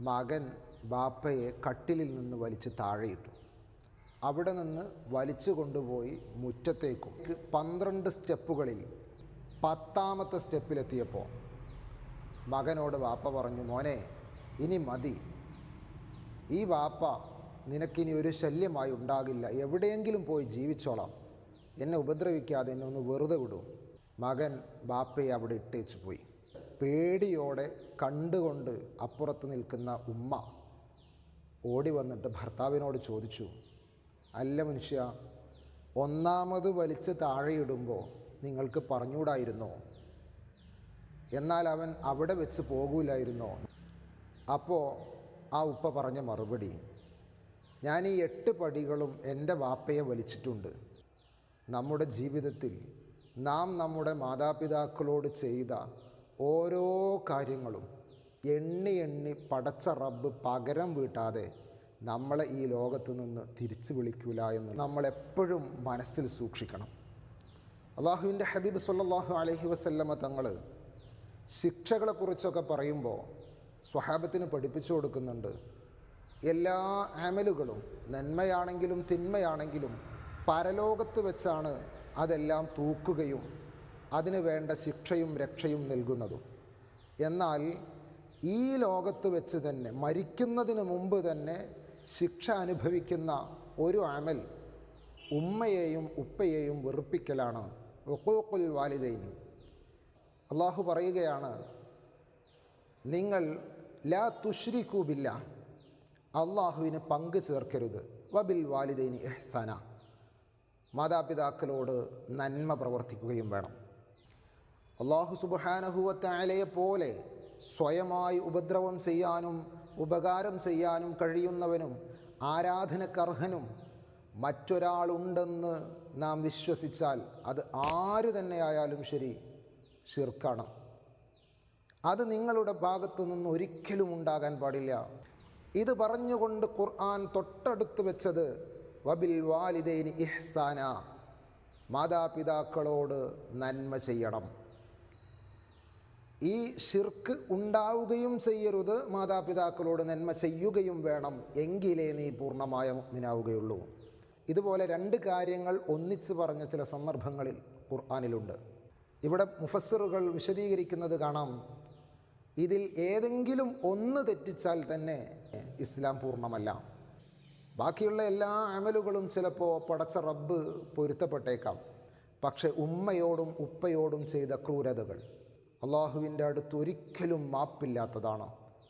മകൻ ബാപ്പയെ കട്ടിലിൽ നിന്ന് വലിച്ച് താഴെയിട്ടു. അവിടെ നിന്ന് വലിച്ചു കൊണ്ടുപോയി മുറ്റത്തേക്കും. പന്ത്രണ്ട് സ്റ്റെപ്പുകളിൽ പത്താമത്തെ സ്റ്റെപ്പിലെത്തിയപ്പോൾ മകനോട് വാപ്പ പറഞ്ഞു മോനെ ഇനി മതി. ഈ വാപ്പ നിനക്കിനി ഒരു ശല്യമായി ഉണ്ടാകില്ല. എവിടെയെങ്കിലും പോയി ജീവിച്ചോളാം. എന്നെ ഉപദ്രവിക്കാതെ എന്നെ ഒന്ന് വെറുതെ വിടൂ. മകൻ ബാപ്പയെ അവിടെ ഇട്ടേച്ചു പോയി. പേടിയോടെ കണ്ടുകൊണ്ട് അപ്പുറത്ത് നിൽക്കുന്ന ഉമ്മ ഓടി വന്നിട്ട് ഭർത്താവിനോട് ചോദിച്ചു അല്ല മനുഷ്യ ഒന്നാമത് വലിച്ച് താഴെയിടുമ്പോൾ നിങ്ങൾക്ക് പറഞ്ഞുകൂടായിരുന്നോ? എന്നാൽ അവൻ അവിടെ വെച്ച് പോകൂലായിരുന്നോ? അപ്പോൾ ആ ഉപ്പ പറഞ്ഞ മറുപടി ഞാൻ ഈ എട്ട് പടികളും എന്റെ വാപ്പയെ വലിച്ചിട്ടുണ്ട്. നമ്മുടെ ജീവിതത്തിൽ നാം നമ്മുടെ മാതാപിതാക്കളോട് ചെയ്ത ഓരോ കാര്യങ്ങളും എണ്ണി എണ്ണി പടച്ച റബ്ബ് പകരം വീട്ടാതെ നമ്മളെ ഈ ലോകത്ത് നിന്ന് തിരിച്ചു വിളിക്കൂല എന്ന് നമ്മളെപ്പോഴും മനസ്സിൽ സൂക്ഷിക്കണം. അള്ളാഹുവിന്റെ ഹബീബ് സല്ലാഹു അലഹി വസല്ലമ തങ്ങൾ ശിക്ഷകളെക്കുറിച്ചൊക്കെ പറയുമ്പോൾ സ്വഹാബത്തിന് പഠിപ്പിച്ചു കൊടുക്കുന്നുണ്ട്. എല്ലാ അമലുകളും നന്മയാണെങ്കിലും തിന്മയാണെങ്കിലും പരലോകത്ത് വെച്ചാണ് അതെല്ലാം തൂക്കുകയും അതിന് വേണ്ട ശിക്ഷയും രക്ഷയും നൽകുന്നതും. എന്നാൽ ഈ ലോകത്ത് വെച്ച് തന്നെ മരിക്കുന്നതിന് മുമ്പ് തന്നെ ശിക്ഷ അനുഭവിക്കുന്ന ഒരു അമൽ ഉമ്മയെയും ഉപ്പയെയും വെറുപ്പിക്കലാണ്. ഒക്കോക്കുൽ വാലിദൈൻ. അള്ളാഹു പറയുകയാണ് നിങ്ങൾ ലാ തുഷ്രിക്കൂബില്ല അള്ളാഹുവിന് പങ്ക് ചേർക്കരുത്. വബിൽ വാലിദൈനി എഹ്സന മാതാപിതാക്കളോട് നന്മ പ്രവർത്തിക്കുകയും വേണം. അള്ളാഹു സുബാനഹുവത്തായാലയെ പോലെ സ്വയമായി ഉപദ്രവം ചെയ്യാനും ഉപകാരം ചെയ്യാനും കഴിയുന്നവനും ആരാധനക്കർഹനും മറ്റൊരാളുണ്ടെന്ന് നാം വിശ്വസിച്ചാൽ അത് ആര് തന്നെയായാലും ശരി ഷിർക്കാണ് അത് നിങ്ങളുടെ ഭാഗത്തു നിന്ന് ഒരിക്കലും ഉണ്ടാകാൻ പാടില്ല. ഇത് പറഞ്ഞുകൊണ്ട് ഖുർആൻ തൊട്ടടുത്ത് വെച്ചത് വബിൽ വാലിദൈനി ഇഹ്സാന മാതാപിതാക്കളോട് നന്മ ചെയ്യണം. ഈ ഷിർക്ക് ഉണ്ടാവുകയും ചെയ്യരുത്. മാതാപിതാക്കളോട് നന്മ ചെയ്യുകയും വേണം. എങ്കിലേ നീ പൂർണമായ മുഗ്മിനാവുകയുള്ളൂ ഇതുപോലെ രണ്ട് കാര്യങ്ങൾ ഒന്നിച്ച് പറഞ്ഞ ചില സന്ദർഭങ്ങളിൽ ഖുർആാനിലുണ്ട്. ഇവിടെ മുഫസ്സിറുകൾ വിശദീകരിക്കുന്നത് കാണാം. ഇതിൽ ഏതെങ്കിലും ഒന്ന് തെറ്റിച്ചാൽ തന്നെ ഇസ്ലാം പൂർണമല്ല. ബാക്കിയുള്ള എല്ലാ അമലുകളും ചിലപ്പോൾ പടച്ച റബ്ബ് പൊരുത്തപ്പെട്ടേക്കാം. പക്ഷെ ഉമ്മയോടും ഉപ്പയോടും ചെയ്ത ക്രൂരതകൾ. അള്ളാഹുവിന്റെ അടുത്ത് ഒരിക്കലും മാപ്പില്ലാത്തതാണ്.